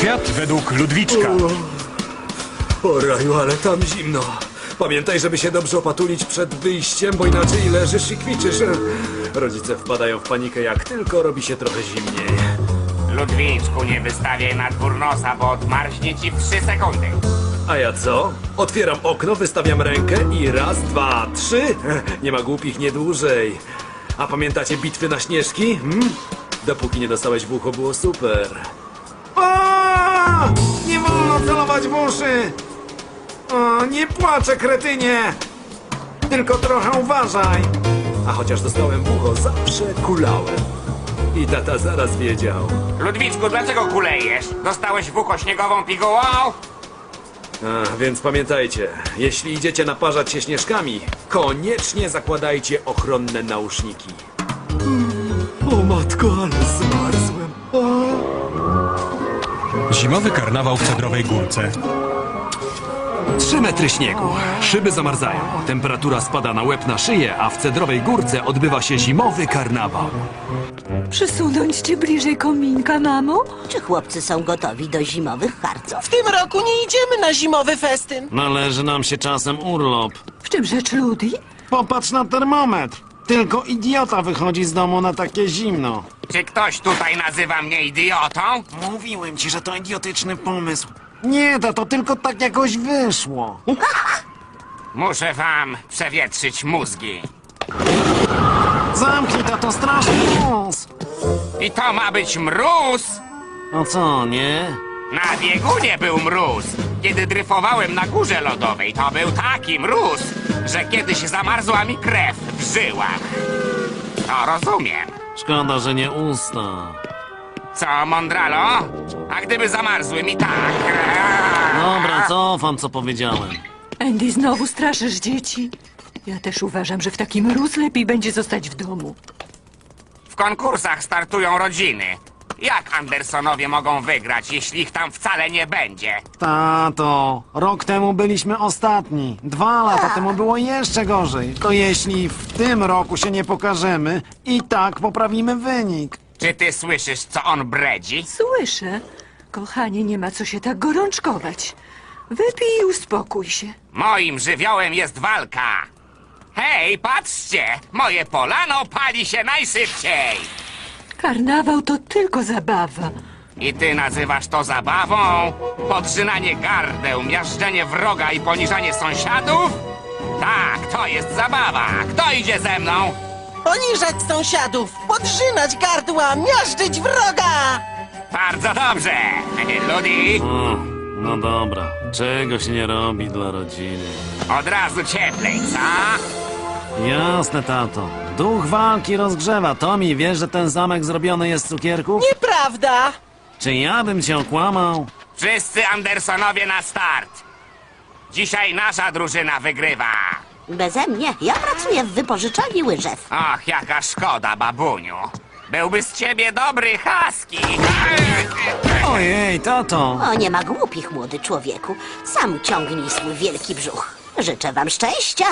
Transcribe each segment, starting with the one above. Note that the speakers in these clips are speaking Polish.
Świat według Ludwiczka. O raju, ale tam zimno. Pamiętaj, żeby się dobrze opatulić przed wyjściem, bo inaczej leżysz i kwiczysz. Rodzice wpadają w panikę, jak tylko robi się trochę zimniej. Ludwiczku, nie wystawiaj na dwór nosa, bo odmarznie ci w trzy sekundy. A ja co? Otwieram okno, wystawiam rękę i raz, dwa, trzy. Nie ma głupich nie dłużej. A pamiętacie bitwy na śnieżki? Hmm? Dopóki nie dostałeś w ucho, było super. A! Nie wolno celować w uszy! O, nie płaczę, kretynie! Tylko trochę uważaj! A chociaż dostałem w ucho, zawsze kulałem. I tata zaraz wiedział. Ludwiczku, dlaczego kulejesz? Dostałeś w ucho śniegową pigułą? A, więc pamiętajcie, jeśli idziecie naparzać się śnieżkami, koniecznie zakładajcie ochronne nauszniki. O matko, ale zmarzłem. Zimowy karnawał w Cedrowej Górce. Trzy metry śniegu, szyby zamarzają, temperatura spada na łeb na szyję, a w Cedrowej Górce odbywa się zimowy karnawał. Przesunąć cię bliżej kominka, mamo? Czy chłopcy są gotowi do zimowych harców? W tym roku nie idziemy na zimowy festyn. Należy nam się czasem urlop. W czym rzecz, Ludi? Popatrz na termometr. Tylko idiota wychodzi z domu na takie zimno. Czy ktoś tutaj nazywa mnie idiotą? Mówiłem ci, że to idiotyczny pomysł. Nie, to, to tylko tak jakoś wyszło. Muszę wam przewietrzyć mózgi. Zamknij to, to straszny mus. I to ma być mróz? No co, nie? Na biegunie był mróz. Kiedy dryfowałem na górze lodowej, to był taki mróz, że kiedyś zamarzła mi krew w żyłach. To rozumiem. Szkoda, że nie usta. Co, Mondralo? A gdyby zamarzły mi tak? Dobra, cofam, co powiedziałem. Andy, znowu straszysz dzieci. Ja też uważam, że w taki mróz lepiej będzie zostać w domu. W konkursach startują rodziny. Jak Andersonowie mogą wygrać, jeśli ich tam wcale nie będzie? Tato, rok temu byliśmy ostatni. Dwa lata temu było jeszcze gorzej. To jeśli w tym roku się nie pokażemy, i tak poprawimy wynik. Czy ty słyszysz, co on bredzi? Słyszę. Kochanie, nie ma co się tak gorączkować. Wypij i uspokój się. Moim żywiołem jest walka. Hej, patrzcie! Moje polano pali się najszybciej! Karnawał to tylko zabawa. I ty nazywasz to zabawą? Podrzynanie gardeł, miażdżenie wroga i poniżanie sąsiadów? Tak, to jest zabawa. Kto idzie ze mną? Poniżać sąsiadów, podrzynać gardła, miażdżyć wroga! Bardzo dobrze. Ludi, O, no dobra, czego się nie robi dla rodziny. od razu cieplej, co? Jasne, tato. Duch walki rozgrzewa. Tomi, wiesz, że ten zamek zrobiony jest z cukierków? Nieprawda! Czy ja bym cię okłamał? Wszyscy Andersonowie na start. Dzisiaj nasza drużyna wygrywa. Beze mnie. Ja pracuję w wypożyczalni łyżew. Och, jaka szkoda, babuniu. Byłby z ciebie dobry husky. Ojej, tato! O, nie ma głupich, młody człowieku. Sam ciągnij swój wielki brzuch. Życzę wam szczęścia.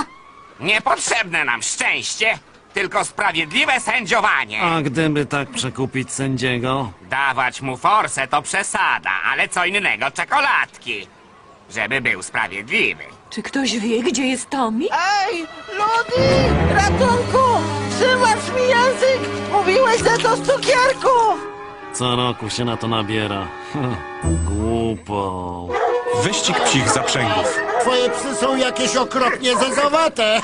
Niepotrzebne nam szczęście, tylko sprawiedliwe sędziowanie. A gdyby tak przekupić sędziego? Dawać mu forsę to przesada, ale co innego czekoladki. Żeby był sprawiedliwy. Czy ktoś wie, gdzie jest Tommy? Ej, Ludi! Ratunku! Trzymasz mi język! Mówiłeś, że to z cukierków! Co roku się na to nabiera. Głupo. Wyścig psich zaprzęgów. Twoje psy są jakieś okropnie zezowate.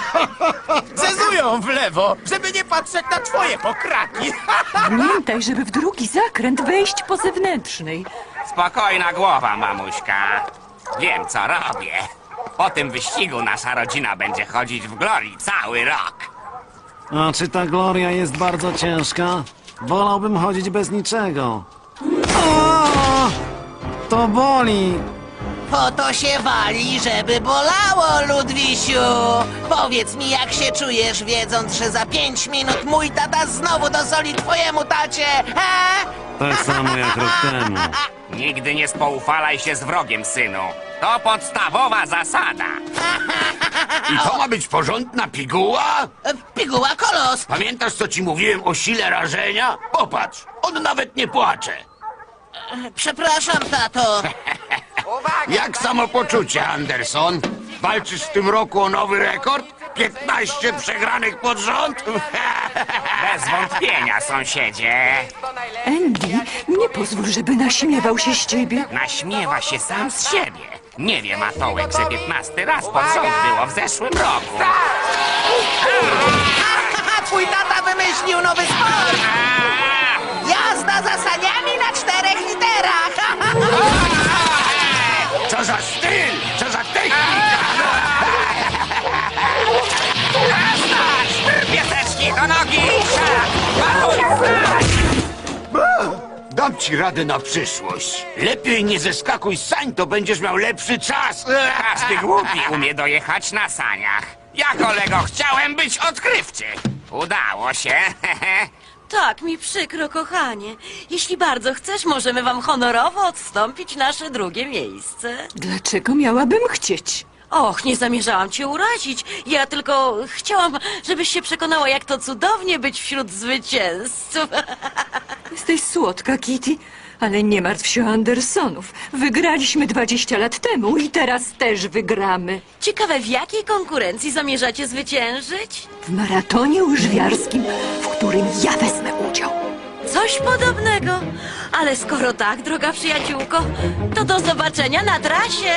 Zezują w lewo, żeby nie patrzeć na twoje pokraki. Pamiętaj, żeby w drugi zakręt wejść po zewnętrznej. Spokojna głowa, mamuśka. Wiem, co robię. Po tym wyścigu nasza rodzina będzie chodzić w glorii cały rok. A czy ta gloria jest bardzo ciężka? Wolałbym chodzić bez niczego. O! To boli! Po to się wali, żeby bolało, Ludwisiu! Powiedz mi, jak się czujesz, wiedząc, że za pięć minut mój tata znowu dosoli twojemu tacie, he? Tak samo jak rok temu. Nigdy nie spoufalaj się z wrogiem, synu. To podstawowa zasada. I to ma być porządna piguła? E, Piguła kolos! Pamiętasz, co ci mówiłem o sile rażenia? Popatrz, on nawet nie płacze. Przepraszam, tato. Jak samopoczucie, Anderson? Walczysz w tym roku o nowy rekord? 15 przegranych pod rząd? Bez wątpienia, sąsiedzie. Andy, nie pozwól, żeby naśmiewał się z ciebie. Naśmiewa się sam z siebie. Nie wiem, Matołek, że 15 raz pod rząd było w zeszłym roku. Twój tata wymyślił nowy sport. Jazda za saniami na czterech literach. Co za styl! Co za technika! Znać! Pieseczki do nogi! Dam ci radę na przyszłość. Lepiej nie zeskakuj z sań, to będziesz miał lepszy czas. Każdy głupi umie dojechać na saniach. Ja, kolego, chciałem być odkrywczy. Udało się. Tak, mi przykro, kochanie. Jeśli bardzo chcesz, możemy wam honorowo odstąpić nasze drugie miejsce. Dlaczego miałabym chcieć? Och, nie zamierzałam cię urazić. Ja tylko chciałam, żebyś się przekonała, jak to cudownie być wśród zwycięzców. Jesteś słodka, Kitty, ale nie martw się o Andersonów. Wygraliśmy 20 lat temu i teraz też wygramy. Ciekawe, w jakiej konkurencji zamierzacie zwyciężyć? W maratonie łyżwiarskim, w którym ja wezmę udział. Coś podobnego. Ale skoro tak, droga przyjaciółko, to do zobaczenia na trasie.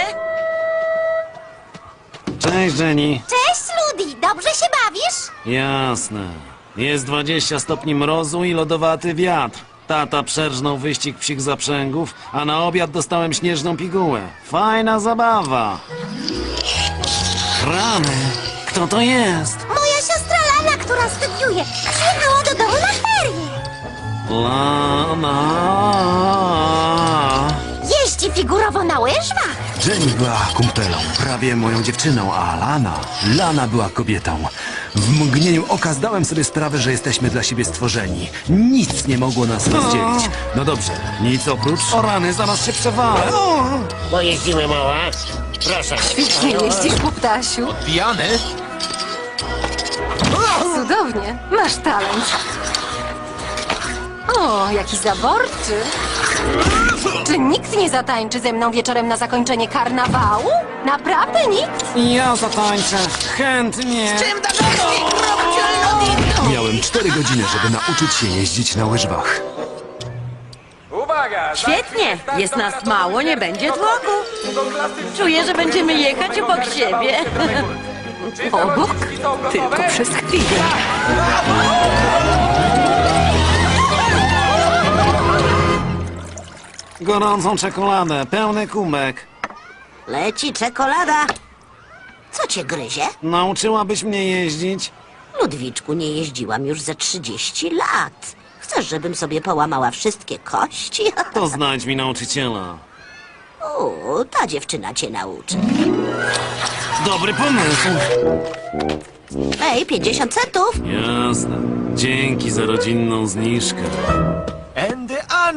Cześć, Jenny. Cześć, Ludi, dobrze się bawisz? Jasne. Jest 20 stopni mrozu i lodowaty wiatr. Tata przerżnął wyścig psich zaprzęgów, a na obiad dostałem śnieżną pigułę. Fajna zabawa. Rany, kto to jest? Moja siostra Lana, która studiuje, przyjechała do domu na ferie. Lana. Jeździ figurowo na łyżwach. Jenny była kumpelą, prawie moją dziewczyną, a Lana, Lana była kobietą. W mgnieniu oka zdałem sobie sprawę, że jesteśmy dla siebie stworzeni. Nic nie mogło nas rozdzielić. No dobrze, nic oprócz... O rany, zaraz się przewalę. O! Pojeździmy mała. Proszę. Nie jeździsz ptasiu. Pijany? Cudownie. Masz talent. O, jaki zaborczy. Czy nikt nie zatańczy ze mną wieczorem na zakończenie karnawału? Naprawdę nikt? Ja zatańczę. Chętnie. Czym do Ludi? Miałem cztery godziny, żeby nauczyć się jeździć na łyżwach. Świetnie, jest nas mało, nie będzie tłoku. Czuję, że będziemy jechać obok siebie. Obok? Tylko przez chwilę. Gorącą czekoladę, pełny kubek. Leci czekolada. Co cię gryzie? Nauczyłabyś mnie jeździć? Ludwiczku, nie jeździłam już ze 30 lat. Chcesz, żebym sobie połamała wszystkie kości? To znajdź mi nauczyciela. O, ta dziewczyna cię nauczy. Dobry pomysł. Ej, 50 centów. Jasne. Dzięki za rodzinną zniżkę.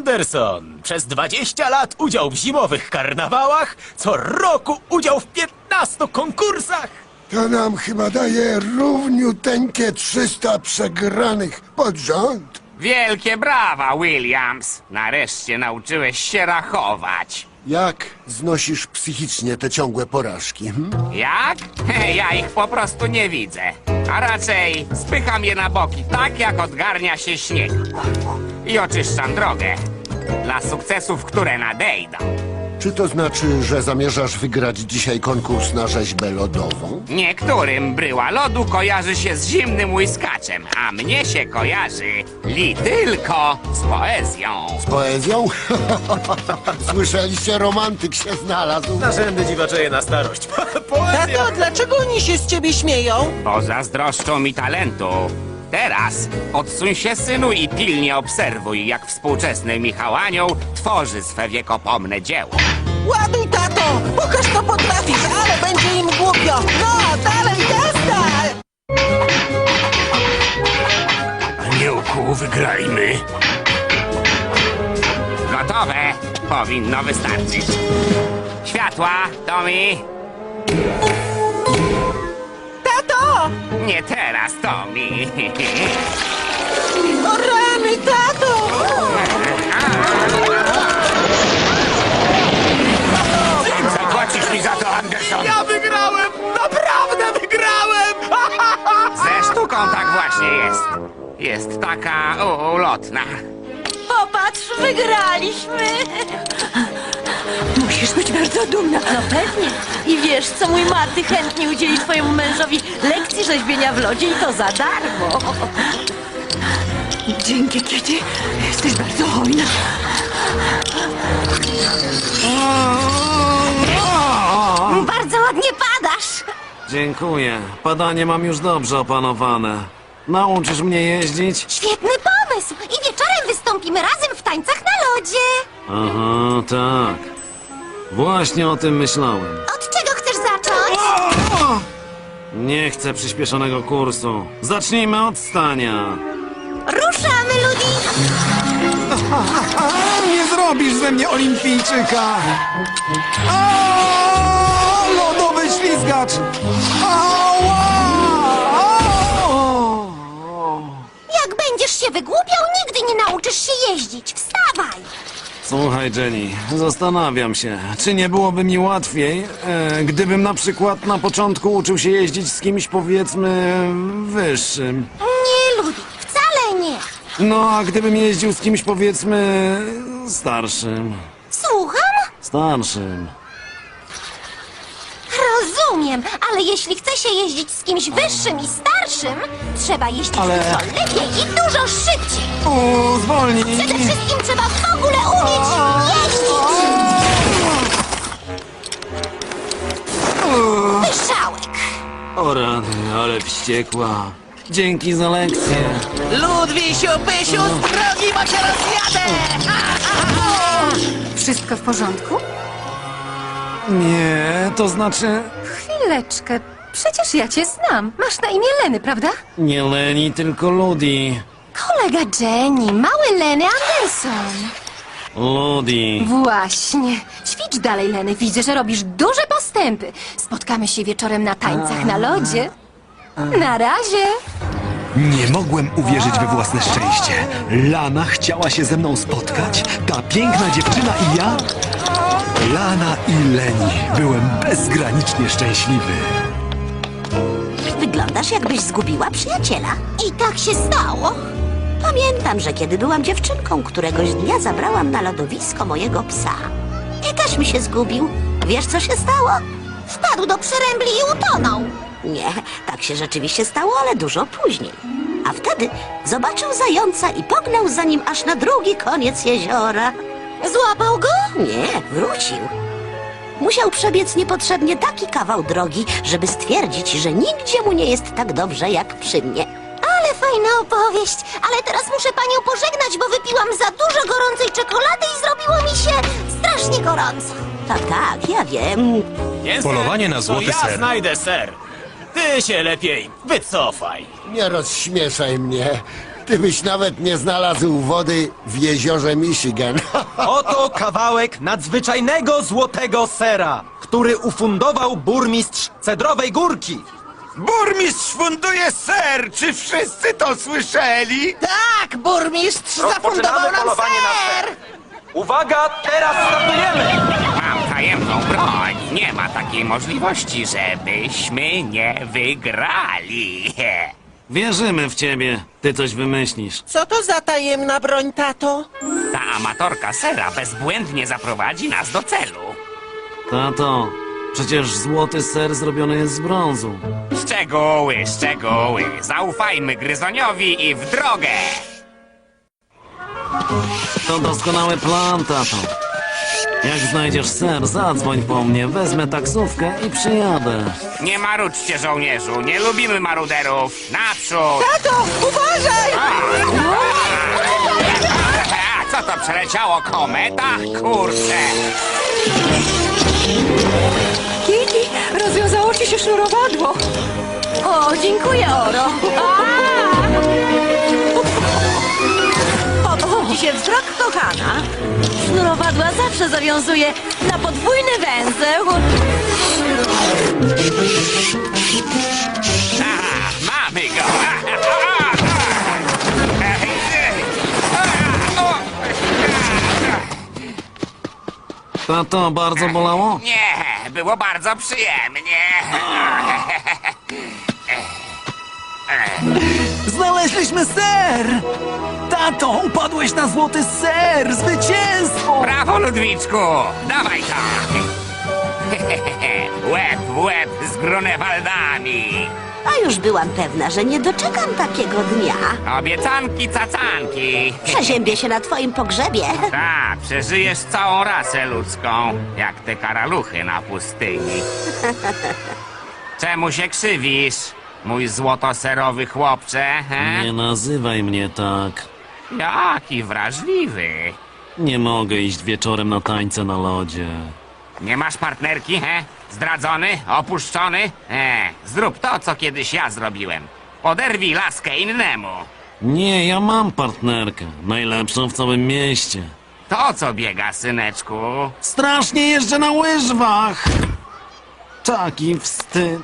Anderson. Przez 20 lat udział w zimowych karnawałach, co roku udział w 15 konkursach. To nam chyba daje równiuteńkie 300 przegranych pod rząd. Wielkie brawa, Williams! Nareszcie nauczyłeś się rachować. Jak znosisz psychicznie te ciągłe porażki? Hm? Jak? Ja ich po prostu nie widzę. A raczej spycham je na boki, tak jak odgarnia się śnieg. I oczyszczam drogę dla sukcesów, które nadejdą. Czy to znaczy, że zamierzasz wygrać dzisiaj konkurs na rzeźbę lodową? Niektórym bryła lodu kojarzy się z zimnym łyskaczem, a mnie się kojarzy li tylko z poezją. Z poezją? Słyszeliście, romantyk się znalazł. Narzędy dziwaczeje na starość. Poezja. Tato, dlaczego oni się z ciebie śmieją? Bo zazdroszczą mi talentu. Teraz odsuń się, synu, i pilnie obserwuj, jak współczesny Michał Anioł tworzy swe wiekopomne dzieło. Ładuj, tato! Pokaż, co potrafisz, ale będzie im głupio! No, dalej, jazda! Aniołku, wygrajmy. Gotowe. Powinno wystarczyć. Światła, Tommy. Tato! Nie teraz to mi. O rany, tato! Zapłacisz mi za to, Anderson! Ja wygrałem! Naprawdę wygrałem! Ze sztuką tak właśnie jest. Jest taka ulotna. Popatrz, wygraliśmy! Musisz być bardzo dumna. No pewnie. I wiesz co, mój Marty chętnie udzieli twojemu mężowi lekcji rzeźbienia w lodzie i to za darmo. Dzięki, Kitty. Jesteś bardzo hojna. Bardzo ładnie padasz. Dziękuję. Padanie mam już dobrze opanowane. Nauczysz mnie jeździć? Świetny pomysł. I wieczorem wystąpimy razem w tańcach na lodzie. Aha, tak. Właśnie o tym myślałem. Od czego chcesz zacząć? Nie chcę przyspieszonego kursu. Zacznijmy od stania. Ruszamy, Ludi. Nie zrobisz ze mnie olimpijczyka! A, Lodowy ślizgacz! Ała! Jak będziesz się wygłupiał, nigdy nie nauczysz się jeździć. Wstawaj. Słuchaj, Jenny, zastanawiam się, czy nie byłoby mi łatwiej, e, gdybym na przykład na początku uczył się jeździć z kimś, powiedzmy, wyższym. Nie, Ludi, wcale nie. No, a gdybym jeździł z kimś, powiedzmy, starszym. Słucham? Starszym. Rozumiem, ale jeśli chce się jeździć z kimś wyższym i starszym, trzeba jeździć Ale- dużo lepiej i dużo szybciej. O, zwolnij! Przede wszystkim trzeba w ogóle umieć jeździć. Pyszałek. O rany, ale wściekła. Dzięki za lekcję. Ludwisiu, Pysiu, z drogi, bo cię rozjadę! Wszystko w porządku? Nie, to znaczy... Chwileczkę. Przecież ja cię znam. Masz na imię Leny, prawda? Nie Leni, tylko Ludi. Kolega Jenny, mały Leny Anderson. Ludi. Właśnie. Ćwicz dalej, Leny. Widzę, że robisz duże postępy. Spotkamy się wieczorem na tańcach na lodzie. Na razie. Nie mogłem uwierzyć we własne szczęście. Lana chciała się ze mną spotkać? Ta piękna dziewczyna i ja? Lana i Leni. Byłem bezgranicznie szczęśliwy. Wyglądasz, jakbyś zgubiła przyjaciela. I tak się stało. Pamiętam, że kiedy byłam dziewczynką, któregoś dnia zabrałam na lodowisko mojego psa. I też mi się zgubił. Wiesz, co się stało? Wpadł do przerębli i utonął. Nie, tak się rzeczywiście stało, ale dużo później. A wtedy zobaczył zająca i pognał za nim aż na drugi koniec jeziora. Złapał go? Nie, wrócił. Musiał przebiec niepotrzebnie taki kawał drogi, żeby stwierdzić, że nigdzie mu nie jest tak dobrze jak przy mnie. Ale fajna opowieść. Ale teraz muszę panią pożegnać, bo wypiłam za dużo gorącej czekolady i zrobiło mi się strasznie gorąco. Tak, tak, ja wiem. Jest, Polowanie na to złoty ja ser. znajdę ser. Ty się lepiej wycofaj. Nie rozśmieszaj mnie. Ty byś nawet nie znalazł wody w jeziorze Michigan. Oto kawałek nadzwyczajnego złotego sera, który ufundował burmistrz Cedrowej Górki. Burmistrz funduje ser! Czy wszyscy to słyszeli? Tak, burmistrz zafundował nam ser! Uwaga, teraz startujemy! Tajemną broń. Nie ma takiej możliwości, żebyśmy nie wygrali. Wierzymy w ciebie. Ty coś wymyślisz. Co to za tajemna broń, tato? Ta amatorka sera bezbłędnie zaprowadzi nas do celu. Tato, przecież złoty ser zrobiony jest z brązu. Szczegóły, szczegóły. Zaufajmy gryzoniowi i w drogę. To doskonały plan, tato. Jak znajdziesz ser, zadzwoń po mnie, wezmę taksówkę i przyjadę. Nie marudźcie, żołnierzu. Nie lubimy maruderów. Naprzód! Tato, uważaj! A, co to przeleciało? Kometa? Kurczę! Kitty, rozwiązało ci się sznurowadło. O, dziękuję, Oro. Podobał ci się wzrok, kochana. Sznurowadła zawsze zawiązuje na podwójny węzeł. Aha, mamy go! Tato, bardzo bolało? Nie, było bardzo przyjemnie. Znaleźliśmy ser! Tato, upadłeś na złoty ser! Zwycięstwo! Brawo, Ludwiczku! Dawaj to! łeb w łeb z Grunewaldami! A już byłam pewna, że nie doczekam takiego dnia. Obiecanki, cacanki! Przeziębię się na twoim pogrzebie. Tak, przeżyjesz całą rasę ludzką, jak te karaluchy na pustyni. Czemu się krzywisz, mój złotoserowy chłopcze? He? Nie nazywaj mnie tak. Jaki wrażliwy. Nie mogę iść wieczorem na tańce na lodzie. Nie masz partnerki, he? Zdradzony? Opuszczony? E, zrób to, co kiedyś ja zrobiłem. Poderwij laskę innemu. Nie, ja mam partnerkę. Najlepszą w całym mieście. To, co biega, syneczku. Strasznie jeżdżę na łyżwach! Taki wstyd.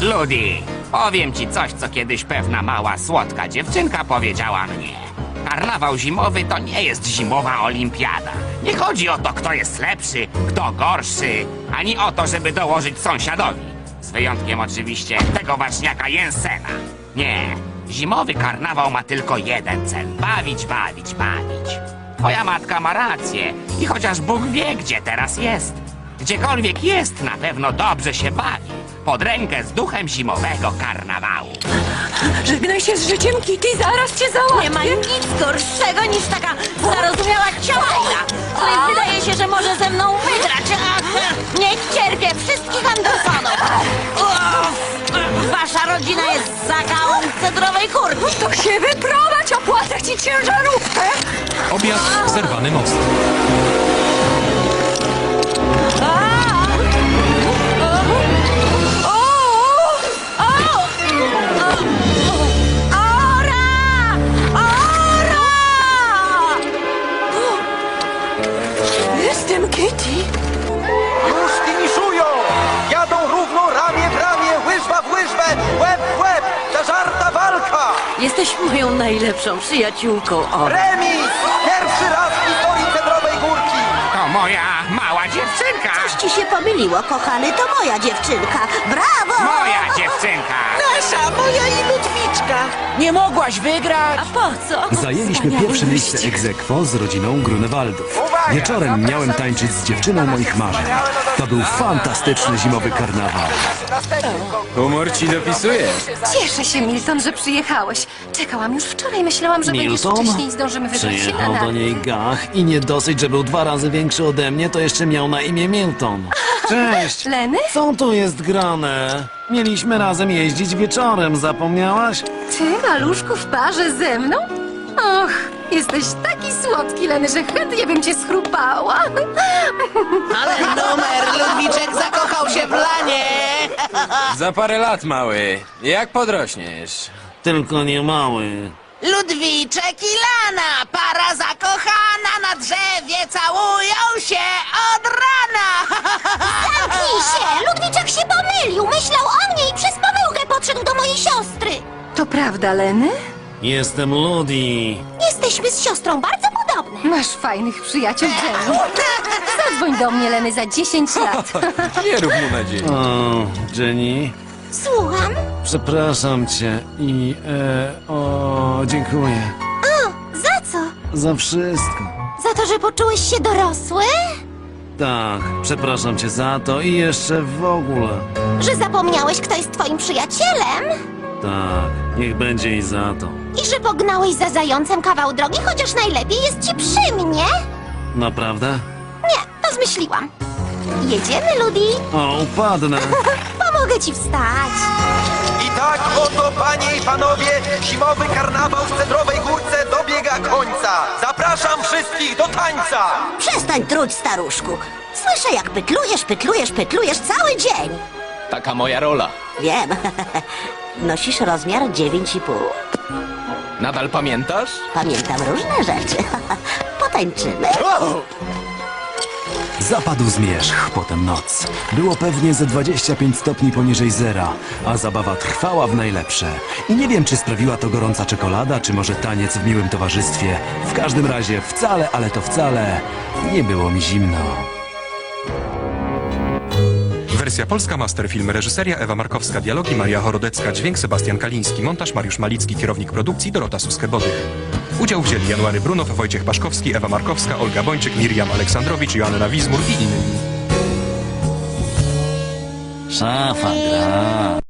Ludi, powiem ci coś, co kiedyś pewna mała, słodka dziewczynka powiedziała mnie. Karnawał zimowy to nie jest zimowa olimpiada. Nie chodzi o to, kto jest lepszy, kto gorszy, ani o to, żeby dołożyć sąsiadowi. Z wyjątkiem oczywiście tego ważniaka Jensena. Nie, zimowy karnawał ma tylko jeden cel. Bawić, bawić, bawić. Twoja matka ma rację i chociaż Bóg wie, gdzie teraz jest, gdziekolwiek jest, na pewno dobrze się bawi. Pod rękę z duchem zimowego karnawału. Żegnaj się z życiem, Kitty, zaraz cię załatwię. Nie ma nic gorszego niż taka zarozumiała ciałajna, której wydaje się, że może ze mną wygrać. Nie cierpię wszystkich Andersonów. Wasza rodzina jest zagałą cedrowej kurki. To się wyprowadź, opłacę ci ciężarówkę. Objazd zerwany most. Jestem Kitty. Już finiszują! Jadą równo ramię w ramię, łyżwa w łyżwę, łeb w łeb! Zażarta walka! Jesteś moją najlepszą przyjaciółką, Ora. Remis! Pierwszy raz w historii Cedrowej Górki! To moja mała dziewczynka! Ci się pomyliło, kochany, to moja dziewczynka. Brawo! Moja dziewczynka! Nasza, moja i Ludwiczka. Nie mogłaś wygrać. A po co? Zajęliśmy pierwsze miejsce ex aequo z rodziną Grunewaldów. Wieczorem miałem tańczyć z dziewczyną moich marzeń. To był fantastyczny zimowy karnawał. Humor ci dopisuje. Cieszę się, Milton, że przyjechałeś. Czekałam już wczoraj, myślałam, że Milton? będziesz wcześniej i zdążymy wybrać się na Przyjechał do niej Gach i nie dosyć, że był dwa razy większy ode mnie, to jeszcze miał na imię Milton. Cześć! Leny? Co tu jest grane? Mieliśmy razem jeździć wieczorem, zapomniałaś? Ty, maluszku, w parze ze mną? Och, jesteś taki słodki, Leny, że chętnie bym cię schrupała. Ale numer, Ludwiczek zakochał się w lanie. Za parę lat, mały. Jak podrośniesz? Tylko nie mały. Ludwiczek i Lana, para zakochana na drzewie, całują się od rana. Zamknij się! Ludwiczek się pomylił. Myślał o mnie i przez pomyłkę podszedł do mojej siostry. To prawda, Leny? Jestem Ludi. Jesteśmy z siostrą bardzo podobne. Masz fajnych przyjaciół, Jenny. Zadzwoń do mnie, Leny, za 10 lat. Nie rób mu nadziei. O, Jenny, Słucham? Przepraszam cię i e, o, dziękuję O, za co? za wszystko. Za to, że poczułeś się dorosły? Tak, przepraszam cię za to i jeszcze w ogóle. Że zapomniałeś, kto jest twoim przyjacielem? Tak, niech będzie i za to. I że pognałeś za zającem kawał drogi, chociaż najlepiej jest ci przy mnie? Naprawdę? Nie, to zmyśliłam. Jedziemy, Ludi. O, upadnę. Pomogę ci wstać. I tak oto, panie i panowie, zimowy karnawał w Cedrowej Górce dobiega końca. Zapraszam wszystkich do tańca! Przestań truć, staruszku. Słyszę, jak pytlujesz, pytlujesz, pytlujesz cały dzień. Taka moja rola. Wiem. Nosisz rozmiar 9,5. Nadal pamiętasz? Pamiętam różne rzeczy. Potańczymy. Zapadł zmierzch, potem noc. Było pewnie ze 25 stopni poniżej zera, a zabawa trwała w najlepsze. I nie wiem, czy sprawiła to gorąca czekolada, czy może taniec w miłym towarzystwie. W każdym razie wcale, ale to wcale nie było mi zimno. Wersja polska, masterfilm, reżyseria Ewa Markowska, dialogi Maria Chorodecka, dźwięk Sebastian Kaliński, montaż Mariusz Malicki, kierownik produkcji Dorota Suske-Bodych. Udział wzięli January Brunow, Wojciech Paszkowski, Ewa Markowska, Olga Bończyk, Miriam Aleksandrowicz, Joanna Wizmur i inni. Szafa gra.